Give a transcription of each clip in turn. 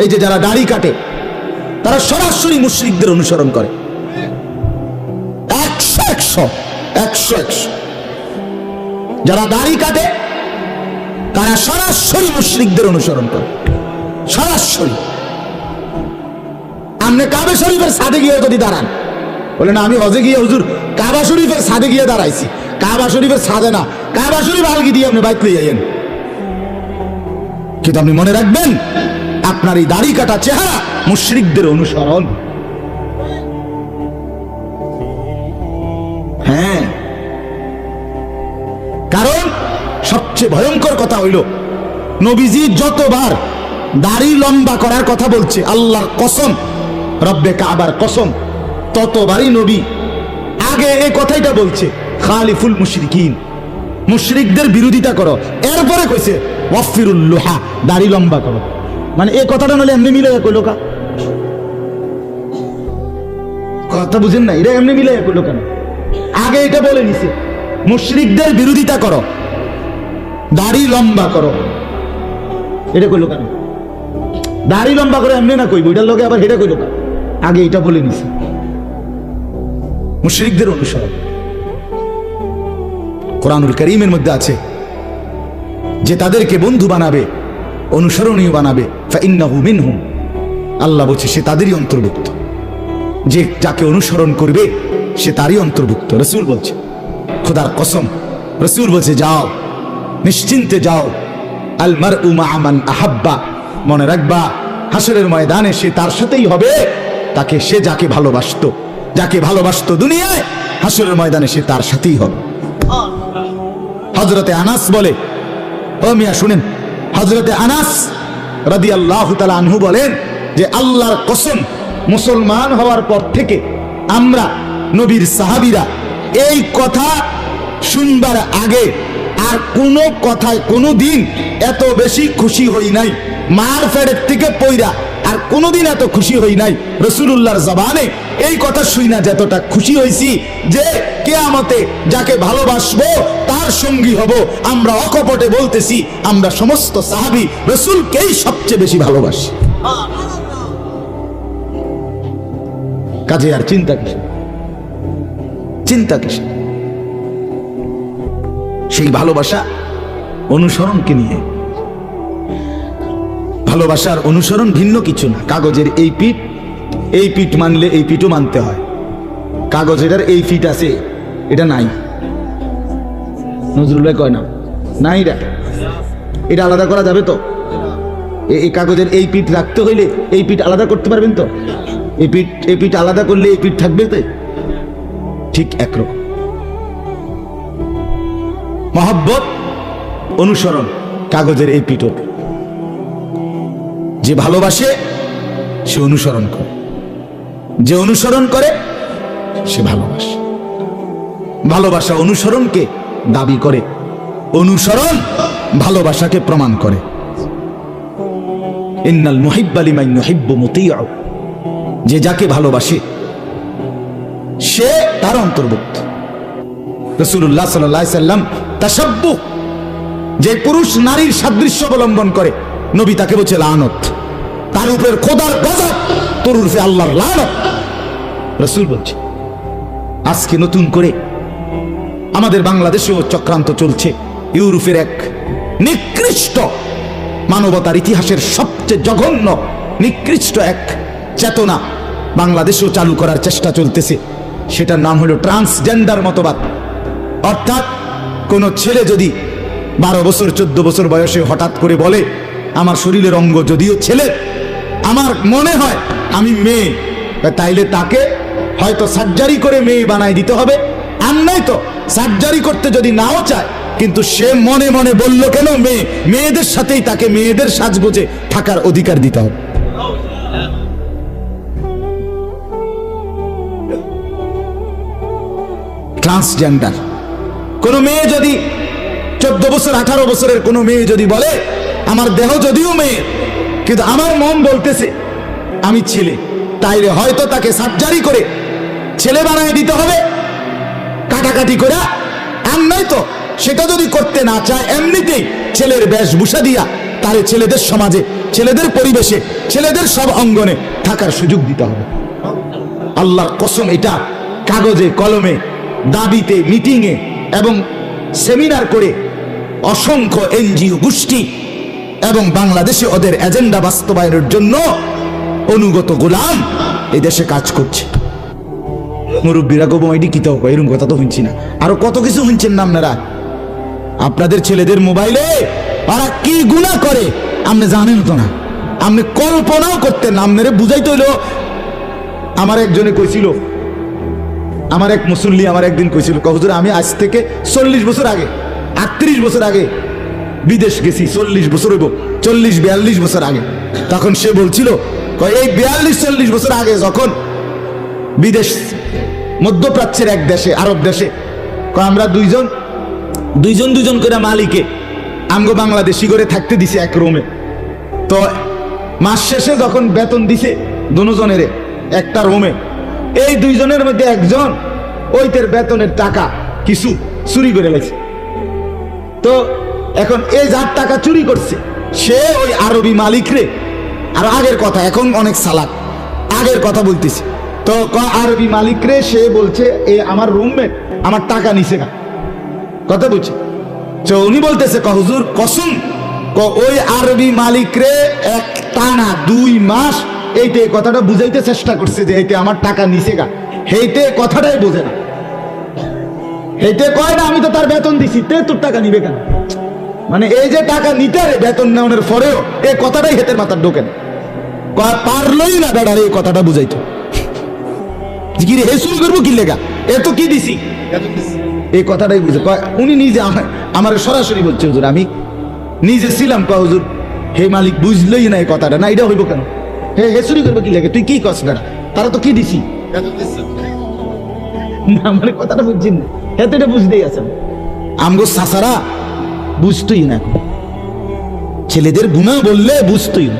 এই যে যারা দাড়ি কাটে, তারা সরাসরি মুশ্রিকদের অনুসরণ করে। একশো একশো একশো একশো। যারা দাড়ি কাটে, তারা সরাসরি মুশ্রিকদের অনুসরণ করে। সরাসরি। আপনি কাবে শরীফের সাথে গিয়ে যদি দাঁড়ান বলে না আমি হজে গিয়ে হুজুর কাবা শরীফের সাথে গিয়ে দাঁড়াইছি। কাবা শরীফের সাদে না, কাবা শরীফ আলগি দিয়ে আপনি বাইক লিয়ে যাইয়েন। কিন্তু আপনি মনে রাখবেন আপনার এই দাড়ি কাটা চেহারা মুশ্রিকদের অনুসরণ। হ্যাঁ। কারণ সবচেয়ে ভয়ঙ্কর কথা হইল, নবীজি যতবার দাড়ি লম্বা করার কথা বলছে, আল্লাহর কসম, রব্বে কাবার কসম, ততবারই নবী আগে এই কথাইটা বলছে, খালিফুল মুশরিকিন। মুশরিকদের বিরোধিতা করো। এরপরে কইছে, ওয়াফিরুল লোহা, দাড়ি লম্বা করো। মানে এই কথাটা নাহলে এমনি মিলে কইলো কা? কথা বুঝেন না এটা এমনি মিলে কইলো কেন? আগে এটা বলে নিছে, মুশরিকদের বিরোধিতা করো, দাড়ি লম্বা করো। এটা কইলো কেন? দাড়ি লম্বা করে এমনি না কইব, এটার লোকে আবার এটা কইলো কেন আগে এটা বলে নিছে। মুশরিকদের অনুসরণ। কোরআনুল করিমের মধ্যে আছে, যে তাদেরকে বন্ধু বানাবে, অনুসরণীয় বানাবে ফাইন্নাহু মিনহুম। আল্লাহ বলছে, সে তাদেরই অন্তর্ভুক্ত। যে যাকে অনুসরণ করবে, সে তারই অন্তর্ভুক্ত। রসুল বলছে, খোদার কসম, রসুল বলছে, যাও, নিশ্চিন্তে যাও। আলমার উমা আমান আহাব্বা, মনে রাখবা, হাসরের ময়দানে সে তার সাথেই হবে। তাকে সে যাকে ভালোবাসতো যাকে ভালোবাসতো দুনিয়ায়, হাসরের ময়দানে সে তার সাথেই হবে। হজরতে আনাস বলে, ও মিয়া, শুনেন হজরতে আনাস রাদি আল্লাহ আনহু বলেন যে আল্লাহর কসম, মুসলমান হওয়ার পর থেকে আমরা নবীর সাহাবিরা এই কথা শুনবার আগে আর কোনো কথায় কোনো দিন এত বেশি খুশি হই নাই। মার ফেরের থেকে পইরা, আর কোনোদিন এত খুশি হই নাই। রসুল্লাহর জবানে এই কথা শুই না যতটা খুশি হইছি যে, কেয়ামতে যাকে ভালোবাসবো, তার সঙ্গী হব। আমরা অকপটে বলতেছি, আমরা সমস্ত সাহাবি রসুলকেই সবচেয়ে বেশি ভালোবাসি। কাজে আর চিন্তা কিসে চিন্তা কিসে সেই ভালোবাসা অনুসরণকে নিয়ে ভালোবাসার অনুসরণ ভিন্ন কিছু না। কাগজের এই পিঠ এই পিঠ মানলে এই পিঠও মানতে হয়। কাগজের এই পিঠ আছে, এটা নাই। নজরুল্লাহ কয় না, নাই এটা এটা আলাদা করা যাবে তো? এই কাগজের এই পিঠ রাখতে হইলে এই পিঠ আলাদা করতে পারবেন তো? এই পিঠ এই পিঠ আলাদা করলে এই পিঠ থাকবে তো? ঠিক একরকম। মহব্বত, অনুসরণ, কাগজের এই পিঠও। যে ভালোবাসে, সে অনুসরণ করে। যে অনুসরণ করে, সে ভালোবাসে। ভালোবাসা অনুসরণকে দাবি করে। অনুসরণ ভালোবাসাকে প্রমাণ করে। ইন্নাল মুহিব্বালি মাই নুহিব্বু মুতিউ। যে যাকে ভালোবাসে, সে তার অন্তর্ভুক্ত। রসুল্লাহ সাল্লাহ সাল্লাম তাসাব্বু যে পুরুষ নারীর সাদৃশ্য অবলম্বন করে, নবী তাকে বলছে লানত। তার খোদার গজব তোর উর্ফে আল্লাহর লানত। রসুল বলছে, আজকে নতুন করে আমাদের বাংলাদেশেও চক্রান্ত চলছে। ইউরোপের এক নিকৃষ্ট মানবতার ইতিহাসের সবচেয়ে জঘন্য, নিকৃষ্ট এক চেতনা বাংলাদেশেও চালু করার চেষ্টা চলতেছে। সেটার নাম হলো ট্রান্সজেন্ডার মতবাদ। অর্থাৎ কোনো ছেলে যদি বারো বছর, চোদ্দ বছর বয়সে হঠাৎ করে বলে, আমার শরীরের অঙ্গ যদিও ছেলে আমার মনে হয় আমি মেয়ে। তাইলে তাকে হয়তো সার্জারি করে মেয়ে বানাই দিতে হবে। আর নাই তো সার্জারি করতে যদি নাও চায়, কিন্তু সে মনে মনে বলল, কেন মেয়ে? মেয়েদের সাথেই তাকে মেয়েদের সাজগোজে থাকার অধিকার দিতে হবে। ট্রান্সজেন্ডার কোনো মেয়ে যদি চোদ্দ বছর, আঠারো বছরের কোনো মেয়ে যদি বলে, আমার দেহ যদিও মেয়ে কিন্তু আমার মন বলতেছে, আমি ছেলে, তাইলে হয়তো তাকে সার্জারি করে ছেলে বানায় দিতে হবে। কাটাকাটি করে, আর নয় তো, সেটা যদি করতে না চায়, এমনিতেই ছেলের বেশভূষা দিয়া তারে ছেলেদের সমাজে, ছেলেদের পরিবেশে, ছেলেদের সব অঙ্গনে থাকার সুযোগ দিতে হবে। আল্লাহর কসম, এটা কাগজে, কলমে, দাবিতে, মিটিংয়ে এবং সেমিনার করে অসংখ্য এনজিও গোষ্ঠী এবং বাংলাদেশে ওদের এজেন্ডা বাস্তবায়নের জন্য অনুগত গোলাম এই দেশে কাজ করছে। মুরব্বীরা গোবো এটি কি তো এরকম কথা তো শুনছি না। আরও কত কিছু শুনছেন না আপনারা? আপনাদের ছেলেদের মোবাইলে তারা কি গুণা করে? আপনি জানেন তো না। আপনি কল্পনাও করতেন আপনারে বুঝাইতে হইল, আমার একজনে কইছিল, আমার এক মুসল্লি আমার একদিন কইছিল কহুজুর আমি আজ থেকে চল্লিশ বছর আগে, আটত্রিশ বছর আগে বিদেশ গেছি চল্লিশ বছর হইব। চল্লিশ, বিয়াল্লিশ বছর আগে। তখন সে বলছিল এই বিয়াল্লিশ, চল্লিশ বছর আগে যখন বিদেশ, মধ্যপ্রাচ্যের এক দেশে, আরব দেশে আমরা দুইজন দুইজন দুজন করে মালিকে আমগো বাংলাদেশি করে থাকতে দিছে এক রুমে। তো মাস শেষে যখন বেতন দিছে দুজনের একটা রুমে, এই দুইজনের মধ্যে একজন ওইতের বেতনের টাকা কিছু চুরি করে গেছে। তো এখন এই যার টাকা চুরি করছে, সে ওই আরবি মালিক রে। আর আগের কথা, এখন অনেক সালাক। আগের কথা বলতেছি। তো আরবি মালিক রে, সে বলছে, এ আমার রুমমেট আমার টাকা নিছে না কথা বলছি তো উনি বলতেছে, ক হুজুর, কসম ওই আরবি মালিক রে এক টানা দুই মাস এইতে এই কথাটা বুঝাইতে চেষ্টা করছে যে এইতে আমার টাকা নিছে গা। সেইতে কথাটাই বোঝে না। এইতে কয় না, আমি তো তার বেতন দিছি তে তোর টাকা নিবে কেন? মানে এই যে টাকা নিতে রে বেতন নেওয়ার পরেও এই কথাটাই হেতের মাথার ঢোকে না। কয়, পারলই না দাদার এই কথাটা বুঝাইতো। কি রে হে শুরু করব কি লেগা? কি দিছি? এই কথাটাই বুঝে উনি নিজে আমার আমার সরাসরি বলছে, হুজুর, আমি নিজে ছিলাম, কয়, হুজুর, হে মালিক, বুঝলই না এই কথাটা। না এটা হইব কেন? হে হে চুরি করব কি লাগে? তুই কি কস বেড়া? তারা তো কি দিছি? না মানে কথাটা বুঝছেন না। তো এটা বুঝতেই আছেন। আমগো সাসারা বুঝতই না। ছেলেদের গুণা বললে বুঝতই। না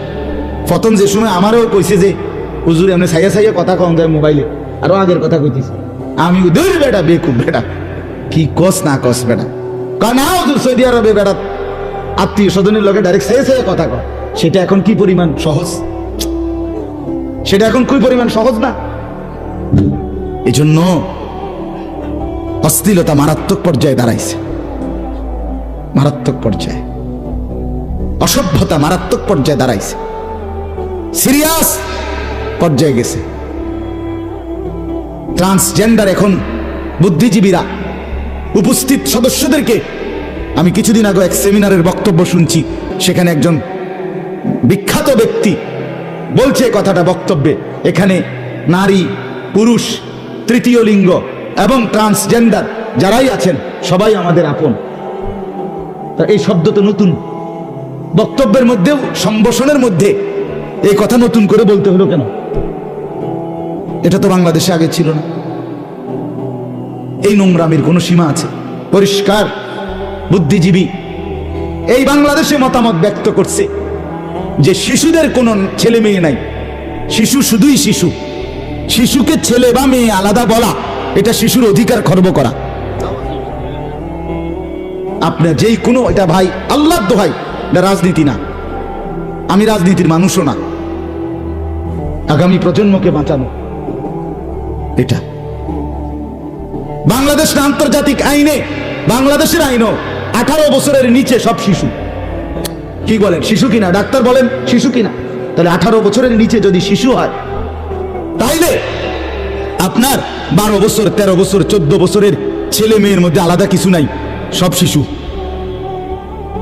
প্রথম যে সময় আমারও কইছে যে, হুজুর, এমনি সাইয়া সাইয়া কথা কম দেয় মোবাইলে। আরও আগের কথা কইতেছি। আমি দূর বেটা, বেকুব বেটা। কি কস না কস বেটা। কয়, না হুজুর, সৌদি আরবে বেটা। আত্মীয় স্বজনের লগে ডাইরেক্ট সাইয়া সাইয়া কথা কয়। সেটা এখন কি পরিমাণ সহজ? সেটা এখন কি পরিমাণ সহজ না? এই জন্য অশ্লীলতা মারাত্মক পর্যায়ে দাঁড়াইছে। মারাত্মক পর্যায়ে। অসভ্যতা মারাত্মক পর্যায়ে দাঁড়াইছে। সিরিয়াস পর্যায়ে গেছে। ট্রান্সজেন্ডার এখন বুদ্ধিজীবীরা, উপস্থিত সদস্যদেরকে আমি কিছুদিন আগে এক সেমিনারের বক্তব্য শুনছি, সেখানে একজন বিখ্যাত ব্যক্তি বলছে কথাটা বক্তব্যে, এখানে নারী, পুরুষ, তৃতীয় লিঙ্গ এবং ট্রান্সজেন্ডার যারাই আছেন, সবাই আমাদের আপন। এই শব্দ তো নতুন। বক্তব্যের মধ্যেও, সম্ভাষণের মধ্যে এই কথা নতুন করে বলতে হলো কেন? এটা তো বাংলাদেশে আগে ছিল না। এই নোংরামির কোনো সীমা আছে? পরিষ্কার, বুদ্ধিজীবী। এই বাংলাদেশে মতামত ব্যক্ত করছে যে শিশুদের কোনো ছেলে মেয়ে নাই। শিশু শুধুই শিশু। শিশুকে ছেলে বা মেয়ে আলাদা বলা, এটা শিশুর অধিকার খর্ব করা। আপনার যেই কোনো, এটা ভাই আল্লাহ দোহাই। এটা রাজনীতি না। আমি রাজনীতির মানুষও না। আগামী প্রজন্মকে বাঁচানো। এটা। বাংলাদেশ আন্তর্জাতিক আইনে, বাংলাদেশের আইনও আঠারো বছরের নিচে সব শিশু। কি বলেন, শিশু কিনা? ডাক্তার বলেন, শিশু কিনা? তাহলে আঠারো বছরের নিচে যদি শিশু হয়, তাইলে আপনার বারো বছর, তেরো বছর, চোদ্দ বছরের ছেলে মেয়ের মধ্যে আলাদা কিছু নাই। সব শিশু।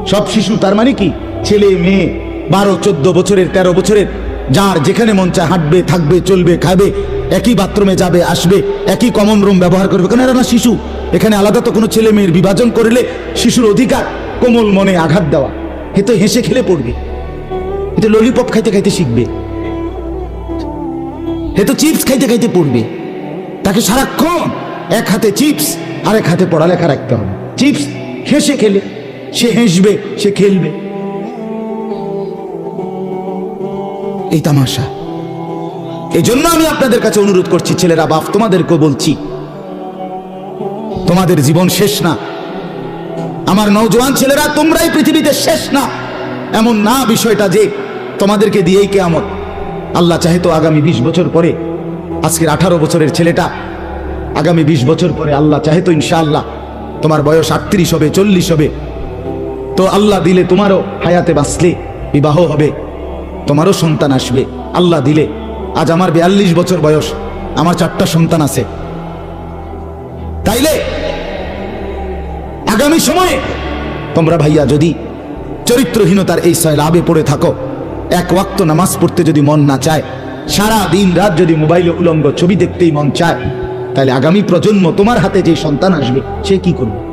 সব শিশু তার মানে কি? ছেলে, মেয়ে, বারো, চোদ্দ বছরের, তেরো বছরের, যার যেখানে মন চায় হাঁটবে, থাকবে, চলবে, খাবে, একই বাথরুমে যাবে, আসবে, একই কমন রুম ব্যবহার করবে। কেন এরা না শিশু? এখানে আলাদা তো কোনো ছেলে মেয়ের বিভাজন করলে শিশুর অধিকার কোমল মনে আঘাত দেওয়া। এ তো হেসে খেলে পড়বে। এ তো ললিপপ খাইতে খাইতে শিখবে। এ তো চিপস খাইতে খাইতে পড়বে। তাকে সারাক্ষণ এক হাতে চিপস আর এক হাতে পড়ালেখা রাখতে হবে। চিপস হেসে খেলে। সে হেসবে, সে খেলবে। এই তামাশা। এই জন্য আমি আপনাদের কাছে অনুরোধ করছি, ছেলেরা, বাপ তোমাদেরকে বলছি, তোমাদের জীবন শেষ না। আমার নৌজওয়ান ছেলেরা, তোমরাই পৃথিবীতে শেষ না। এমন না বিষয়টা যে তোমাদেরকে দিয়েই কেয়ামত। আল্লাহ চাহে তো আগামী বিশ বছর পরে, আজকের আঠারো বছরের ছেলেটা, আগামী বিশ বছর পরে আল্লাহ চাহে তো ইনশাআল্লাহ তোমার বয়স আটত্রিশ হবে, চল্লিশ হবে। তো আল্লাহ দিলে তোমারও হায়াতে বাঁচলে, বিবাহ হবে। তোমারও সন্তান আসবে, আল্লাহ দিলে। আজ আমার বিয়াল্লিশ বছর বয়স, আমার চারটা সন্তান আছে। তাইলে, আগামী সময়ে তোমরা ভাইয়া যদি চরিত্রহীনতার এই লাভে পড়ে থাকো, এক ওয়াক্ত নামাজ পড়তে যদি মন না চায় সারা দিন রাত যদি মোবাইলে উলঙ্গ ছবি দেখতেই মন চায় তাহলে আগামী প্রজন্ম তোমার হাতে যে সন্তান আসবে সে কি করবে?